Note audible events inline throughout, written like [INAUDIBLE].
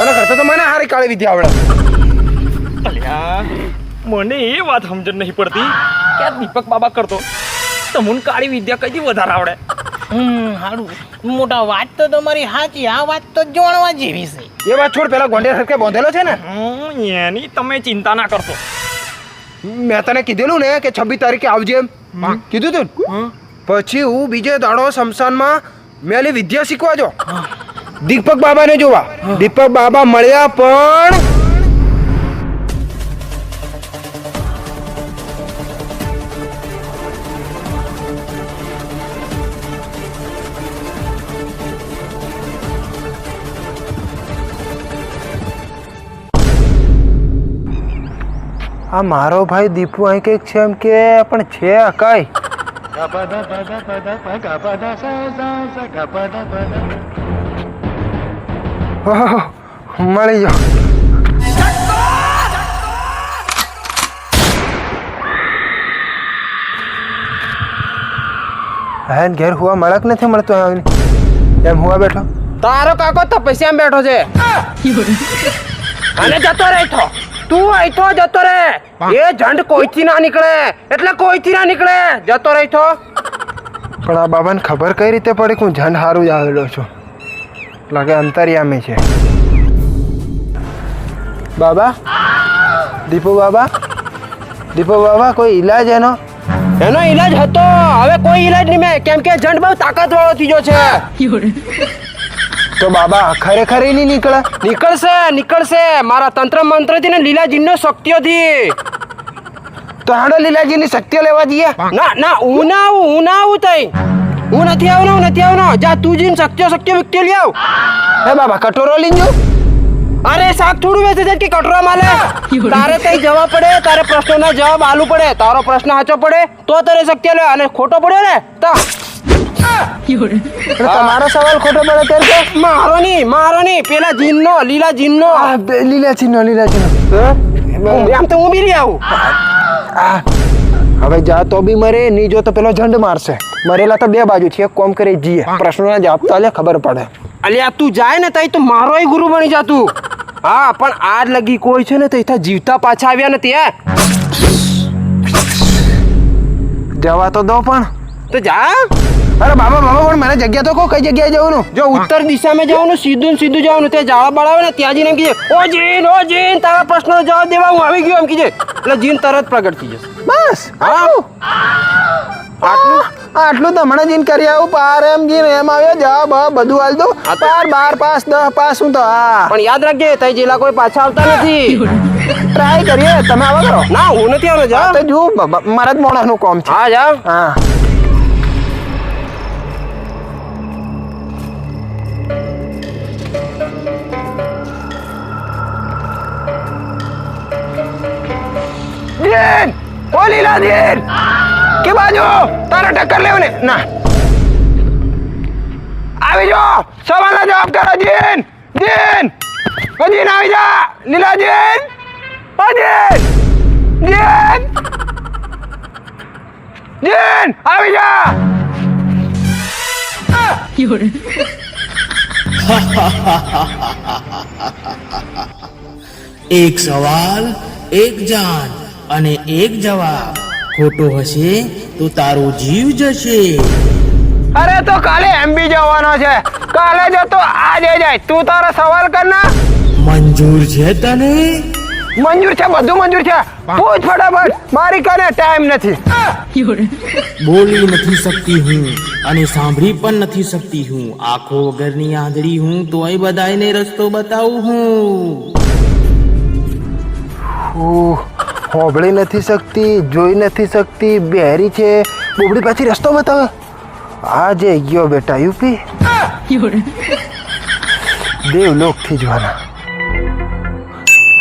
અને કરતા તો મને હારી કાળી વિદ્યા આવડે. અલ્યા મને એ વાત સમજણ નહીં પડતી કે આ દીપક બાબા કરતો. તમને કાળી વિદ્યા કઈ વધારે આવડે? હમ હારું. મોટા વાત તો તમારી સાચી આ વાત તો જોણવા જેવી છે. એ વાત છોડ પેલા ગોંડે સરખે બાંધેલો છે ને? એની તમે ચિંતા ના કરતો મેં તને કીધેલું ને કે છવ્વીસ તારીખે આવજે એમ. કીધું તું પછી હું બીજે દાડો શમશાનમાં મેલી વિદ્યા શીખવા જો દીપક બાબાને જોવા. દીપક બાબા મળ્યા પણ આ મારો ભાઈ દીપુ અહીં કંઈક છે એમ કે પણ છે કઈ? મળી જાઓ. હેન ઘેર હુવા મળક નથી મળતો આવીને એમ હુવા બેઠો. તારો કાકો તપસ્યામાં બેઠો છે. અને જતો રહે તો અહીંથી જતો રહે. એ ઝંડ કોઈથી ના નીકળે? એટલે કોઈથી ના નીકળે? જતો રહે તો પણ આ બાબાને ખબર કઈ રીતે પડી કે હું ઝંડ હારું જ આવેલો છું? લાગે અંતરિયામી છે. બાબા? દીપુ બાબા? દીપુ બાબા કોઈ ઈલાજ એનો? એનો ઈલાજ હતો. હવે કોઈ ઈલાજ નહીં મેં. કેમ કે જંડ બહુ તાકાત વાળો થઈ ગયો છે. તો બાબા ખરેખર એ નહીં નીકળે? નીકળશે નીકળશે. મારા તંત્ર મંત્રથી ને લીલાજીનો શક્તિઓથી. તો હાડો લીલાજીની શક્તિઓ લેવા જઈએ? ના ના હું ના આવું હું ના આવું તઈ. હું નથી આવનો હું નથી આવનો. જા તું જીન શક્ય શક્ય વ્યક્તિ લઈ આવ. હે બાબા કટોરો લઈને જો. અરે શાક થોડું વેચે છે કે કટોરા માલે? [LAUGHS] તારે તઈ જવા પડે તારે પ્રશ્નોના જવાબ આલુ પડે. તારો પ્રશ્ન સાચો પડે તો તારે શક્ય લે. અને ખોટો પડ્યો ને તો. તમારો સવાલ ખોટો પડે ત્યારે મારો નહીં મારો નહીં. પેલા જીનનો લીલા જીનનો. લીલા જીનનો લીલા જીનનો. એમ તો હું બી રહી આવું. હવે જા તો બી મરે નહીં જો તો પેલો ઝંડ મારશે. મરેલા તો બે બાજુ છે એક કોમ કરે જીએ. પ્રશ્નોના જવાબ તો આલે ખબર પડે. અલ્યા તું જાય ને તઈ તો મારો ગુરુ બની જા તું. હા પણ આજ લગી કોઈ છે ને તઈ જીવતા પાછા આવ્યા નથી હે? જવા તો દો પણ. તો જા. અરે બાબા બાબા પણ મને જગ્યા તો કહો કઈ જગ્યાએ જવાનું? જો ઉત્તર દિશામાં જવાનું સીધું સીધું જવાનું ત્યાં જાળા બળાવે ને ત્યાં જઈને એમ કીજે ઓ જીન ઓ જીન તારા પ્રશ્નનો જવાબ દેવા હું આવી ગયો. એમ કીજે. એટલે જીન તરત પ્રગટ થઈ જશે. બસ આવું. આટલું? આટલું તો હમણાં જીન કરી આવું પાર એમ જીન એમ આવ્યો જવાબ બધું હાલ દો. પાર બાર પાસ દસ પાસ હું તો હા. પણ યાદ રાખજે તઈ જેલા કોઈ પાછા આવતા નથી. ટ્રાય કરીએ તમે આવો કરો ના હું નથી આવ્યો જા તો જો મારા જ મોણાનું કોમ છે. હા જા હા. જીન ઓ લીલા કે બાજુ? તારે ટક્કર લેવું ને. આવી જો સવાલનો જવાબ કરો, જીન. જીન. ઓ આવી જા. લીલા જીન. જીન. જીન. આવી જા. એક સવાલ, એક જાન. અને એક જવાબ ખોટો હશે તો તારો જીવ જશે. અરે તો કાલે એમબી જવાનો છે. કાલે જતો આજે જાય. તું તારો સવાલ કરના મંજૂર છે તને? મંજૂર છે બધું મંજૂર છે. પૂછ ફટાફટ. મારી કને ટાઈમ નથી. બોલી નથી શકતી હું અને સાંભળી પણ નથી શકતી હું. આંખો વગરની આંધળી હું તોય બધાયને રસ્તો બતાવું હું. ઓહ, હોબળી નથી શકતી જોઈ નથી શકતી બેરી છે. બોબડી પાછી રસ્તો બતાવે. આ જે ગયો બેટા યુપી. દેવલોકથી જવાના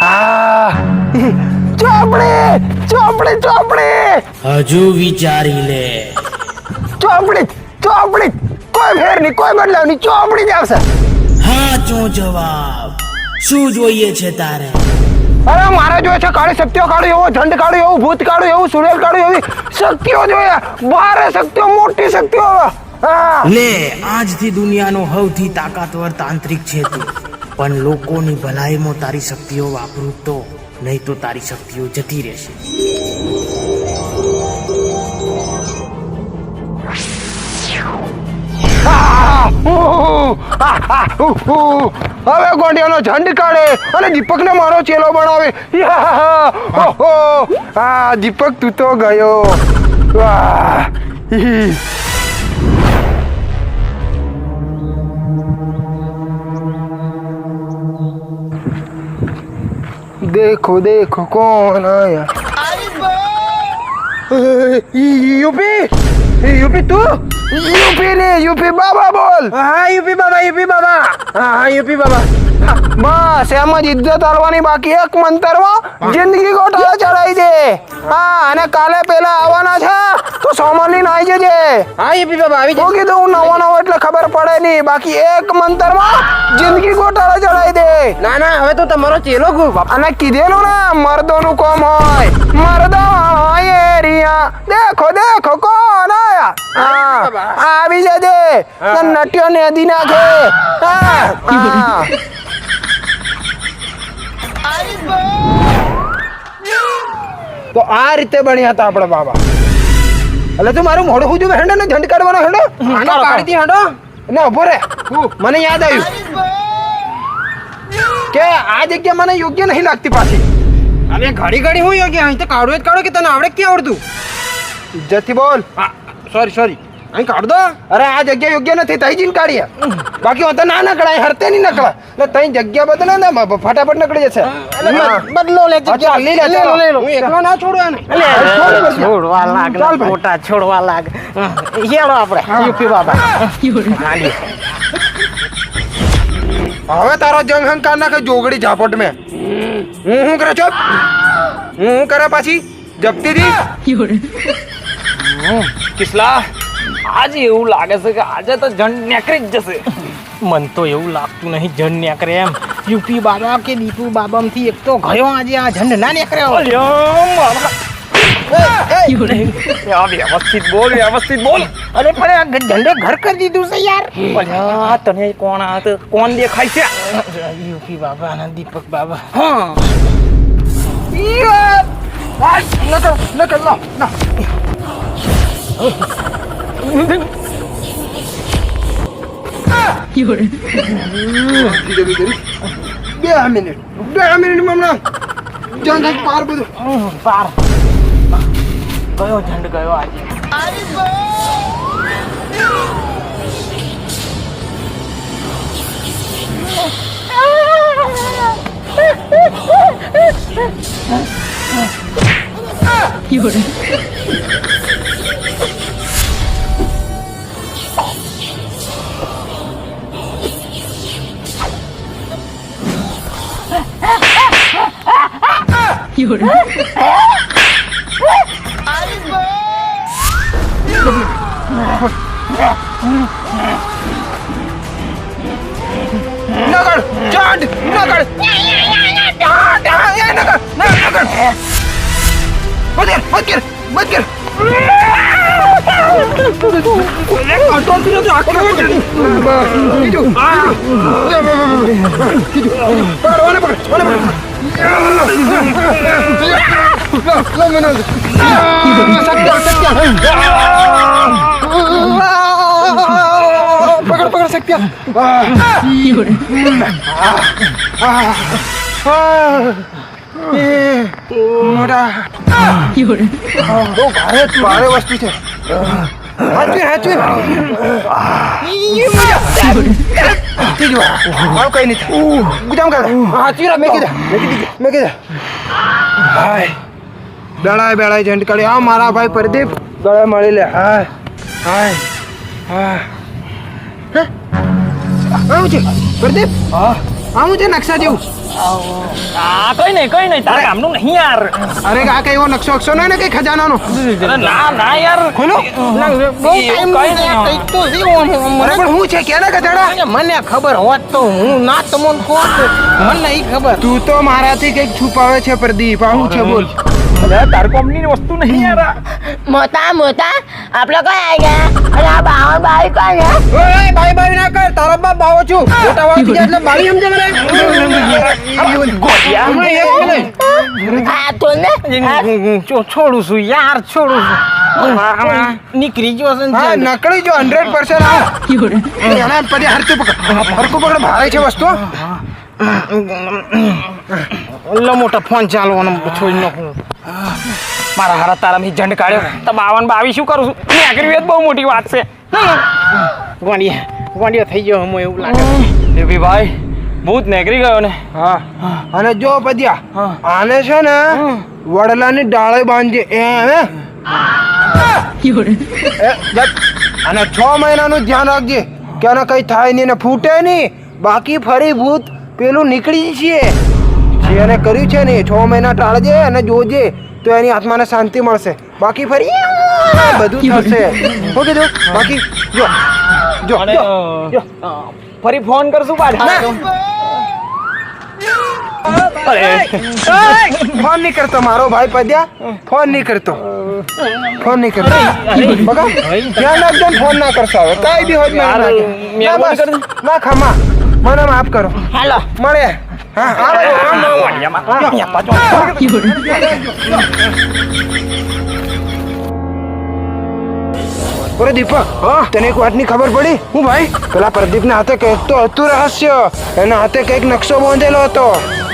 આ! ચોપડે ચોપડે ચોપડે. હજુ વિચારી લે. ચોપડી ચોપડી. કોઈ ફેર નહીં કોઈ બદલાવ નહીં. ચોપડી જ આવશે. હાચો જવાબ. શું જોઈએ છે તારે? અરે મારે જોઈએ છે કાળી શક્તિઓ કાઢું એવો ઝંડ કાઢું એવું ભૂત કાઢું એવું સુરેલ કાઢું એવી શક્તિઓ જોઈએ, બારે શક્તિઓ, મોટી શક્તિઓ લે, આજથી દુનિયાનો સૌથી તાકાતવર તાંત્રિક છે તું. પણ લોકોની ભલાઈમાં તારી શક્તિઓ વાપરું તો, નહીં તો તારી શક્તિઓ જતી રહેશે. હવે ગોંડિયાનો ઝંડ કાઢે અને દીપકને મારો ચેલો બનાવે યા, હો, હો. આ દીપક તું તો ગયો વાહ હી. देखो देखो कौन आया यूपी એ યુપી તું? યુપી ને યુપી બાબા બોલ. હા યુપી બાબા યુપી બાબા. હા યુપી બાબા. બસ એમ જ ઇજ્જત હાલવાની બાકી એક મંતરવો જિંદગી ગોટાળો ચડાઈ દે. હા અને કાલે પેલા આવવાના છે તો સોમર લઈને આવી જજે. હા યુપી બાબા આવી જજે. કીધું હું નવો નવો એટલે ખબર પડે નહીં. બાકી એક મંતરમાં જિંદગી ગોટાળો ચડાઈ દે. ના ના હવે તો તમારો ચેલો ગુ અને કીધેલું ને મર્દોનું કોમ હોય. મર્દો હોય એરિયા. દેખો દેખો કો તને નટ્યો નેદી નાખે. હા. હા. તો આ રીતે બન્યા હતા આપણા બાબા. એટલે તું મારું મોઢું હુજુ હેડો ને ઝંડ કાઢવાનો હેંડો? કાઢતી હાંડો? ને ઊભો રે મને યાદ આવ્યું કે આ જગ્યા મને યોગ્ય નહીં લાગતી પાછી. અને ઘડી ઘડી હું યોગ્ય? અહીં તો કાઢું જ કાઢો કે તને આવડે ક્યાં આવડતું? ઇજ્જતથી બોલ. સોરી સોરી અહીં કાઢ દો. અરે આ જગ્યા યોગ્ય નથી તઈ જીન કાઢીએ. બાકી હોતા ના નકળાય હરતે નહીં નકળા એટલે તઈ જગ્યા બદલે ને ફટાફટ નકળી જશે. બદલો લે જગ્યા. લે, ચાલો. લે લો. હું એકલો ના છોડું આને. લે, છોડવા લાગ. ને ચાલ ભાઈ. છોડવા લાગ. હેડો આપણે. યુપી બાબા. હવે તારો જંગ હંકાર નાખે જોગડી ઝાપટ મેં. હું શું કરે છો? હું હું કરે પાછી? જપતી થી કિસલા? આજે એવું લાગે છે કે આજે તો જણ નેકરી જ જશે. મન તો એવું લાગતું નહીં જણ નેકરે એમ. યુપી બાબા કે દીપુ બાબામાંથી એક તો ગયો આજે આ જણ ના અલ્યા, વ્યવસ્થિત બોલ વ્યવસ્થિત બોલ. અરે પણ આ ઝંડે ઘર કરી દીધું છે યાર. તને કોણ કોણ દેખાય છે? યુપી બાબા અને દીપક બાબા. હા. નકળ નકળ ના બે મિનિટ બે મિનિટ હમણાં જંગ હંક પાર બધું હમ, પાર ગયો ઝંડ ગયો આજે નકળ ચાંદ નકળ ચાંદ હા, એ નકળ ના નકળ બચકર બચકર બચકર પકડ પકડ સત્યા મોટા બહુ ભારે ભારે હાચવી હાચવી. આવ કઈ નહીં. ગુજામ કર. હાચવી રા મેં કીધા મેં કીધી મેં કીધા હાય. દળાય બેળાય જંટ કાઢી. આ મારા ભાઈ પ્રદીપ. ગળે મળી લે. હાય. હાય. હા. હે? પ્રદીપ? આવું છે નકશા જેવું? આ કઈ નહીં કઈ નહીં તારા કામનું નહીં યાર. અરે આ કઈ એવો નકશો અક્ષો નહીં ને કઈ ખજાનાનો? ના ના યાર. ખોલો. બહુ ટાઈમ કઈ નહીં. કંઈક તો છે ઓમ- ઓમ- અરે પણ હું છે કેના ગધેડા? મને- ખબર હોત તો હું ના તમોન કહું મને નહીં ખબર. તું તો મારાથી કંઈક છુપાવે છે પ્રદીપ. આવું છે બોલ. અરે તાર કોમની વસ્તુ નહીં યાર. મોટા મોટા આપ લોકો આવી ગયા? અને આ બાવન બાવી કોણ છે ઓય બાઈ બાઈ ના કર તારો બાપ બાવો છું. મોટા વાળો જાય એટલે બાળી સમજે મને હમણાં એક મિનિટ. આ તો ને છોડું છું યાર છોડું છું. નીકળી ગયો છે હા નકળી જો હંડ્રેડ પર્સન્ટ આ એના પછી હરતું પકડ હરકું પકડ ભારે છે વસ્તુ. લો મોટા ફોન ચાલવાનો છોડી નાખું. મારા હારા તારાથી ઝંડ કાઢ્યો. તો બાવન બાવી શું કરું છું? નેકરી બહુ મોટી વાત છે. ગોંડિયા ગોંડિયા થઈ ગયો હું એવું લાગે દેવી ભાઈ ભૂત નેકરી ગયો ને. હા. અને જો પદ્યા આને છે ને વડલાની ડાળે બાંધજે. એ હે અને છ મહિનાનું ધ્યાન રાખજે કે આને કઈ થાય નહીં ને ફૂટે નહીં. બાકી ફરી ભૂત પેલું નીકળી છે જે એને કર્યું છે ને એ છ મહિના ટાળજે અને જોજે તો એની આત્માને શાંતિ મળશે. બાકી ફરી બધું થશે. ઓકે જો બાકી જો જો. ફરી ફોન કરશું પાછા. અરે. ફોન નહીં કરતો મારો ભાઈ પદ્યા. ફોન નહીં કરતો. ફોન નહીં કરતો. બગા ધ્યાન રાખજો ફોન ના કરશો હવે. કાંઈ બી હોય. ના ખમા. મને માફ કરો. હાલો. મળે. હા આવે ઓરે દીપક તને એક વાતની ખબર પડી હું ભાઈ પેલા પ્રદીપના હાથે કંઈક તો હતું રહસ્ય એના હાથે કંઈક નકશો બાંધેલો હતો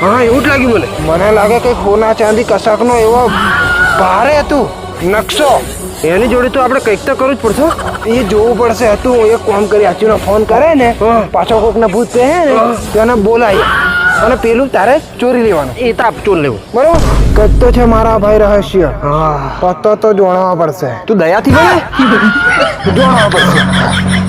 હા એવું જ લાગ્યું મને મને લાગે કંઈક સોના ચાંદી કશાકનો એવો ભારે હતું નકશો એની જોડે તો આપણે કંઈક તો કરવું જ પડશે હો. એ જોવું પડશે હતું એક કામ કરી આચુનો ફોન કરે ને પાછો કોકને ભૂત કહે ને તો એને બોલાય. અને પેલું તારે ચોરી લેવાનું. એ તાપ ચોર લેવું. બરોબર? કચ્ચો છે મારા ભાઈ રહસ્ય. પત્તો તો જોણવા પડશે. તું દયાથી જોણવા પડશે.